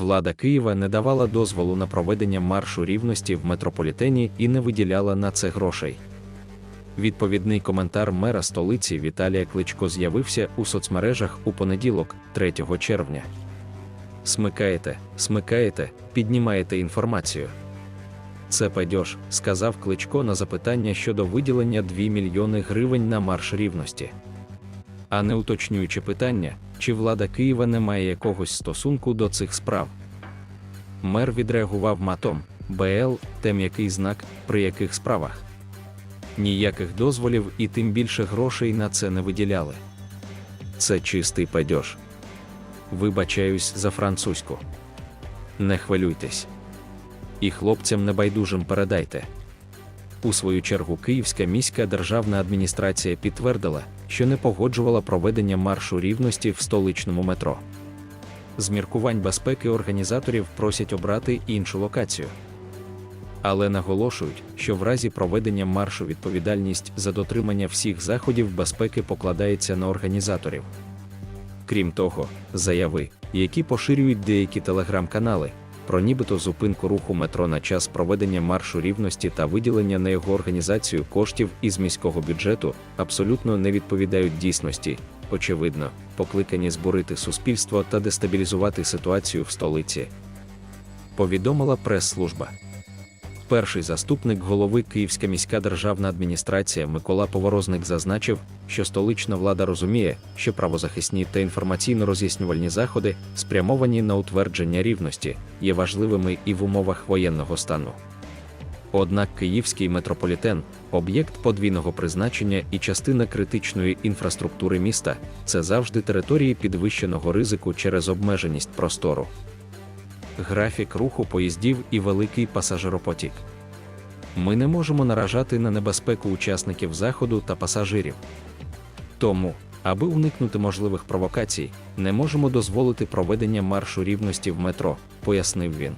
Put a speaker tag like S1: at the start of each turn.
S1: Влада Києва не давала дозволу на проведення маршу рівності в метрополітені і не виділяла на це грошей. Відповідний коментар мера столиці Віталія Кличко з'явився у соцмережах у понеділок, 3 червня. Смикаєте, смикаєте, піднімаєте інформацію. Це падьож, сказав Кличко на запитання щодо виділення 2 мільйони гривень на марш рівності. А не уточнюючи питання, чи влада Києва не має якогось стосунку до цих справ. Мер відреагував матом БЛ, те м'який знак, при яких справах. Ніяких дозволів і тим більше грошей на це не виділяли. Це чистий падьож. Вибачаюсь за французьку. Не хвилюйтесь. І хлопцям небайдужим передайте. У свою чергу Київська міська державна адміністрація підтвердила, що не погоджувала проведення маршу рівності в столичному метро. З міркувань безпеки організаторів просять обрати іншу локацію. Але наголошують, що в разі проведення маршу відповідальність за дотримання всіх заходів безпеки покладається на організаторів. Крім того, заяви, які поширюють деякі телеграм-канали, про нібито зупинку руху метро на час проведення маршу рівності та виділення на його організацію коштів із міського бюджету, абсолютно не відповідають дійсності, очевидно, покликані збурити суспільство та дестабілізувати ситуацію в столиці. Повідомила прес-служба. Перший заступник голови Київська міська державна адміністрація Микола Поворозник зазначив, що столична влада розуміє, що правозахисні та інформаційно-роз'яснювальні заходи, спрямовані на утвердження рівності, є важливими і в умовах воєнного стану. Однак Київський метрополітен, об'єкт подвійного призначення і частина критичної інфраструктури міста, це завжди території підвищеного ризику через обмеженість простору графік руху поїздів і великий пасажиропотік. Ми не можемо наражати на небезпеку учасників заходу та пасажирів. Тому, аби уникнути можливих провокацій, не можемо дозволити проведення маршу рівності в метро, пояснив він.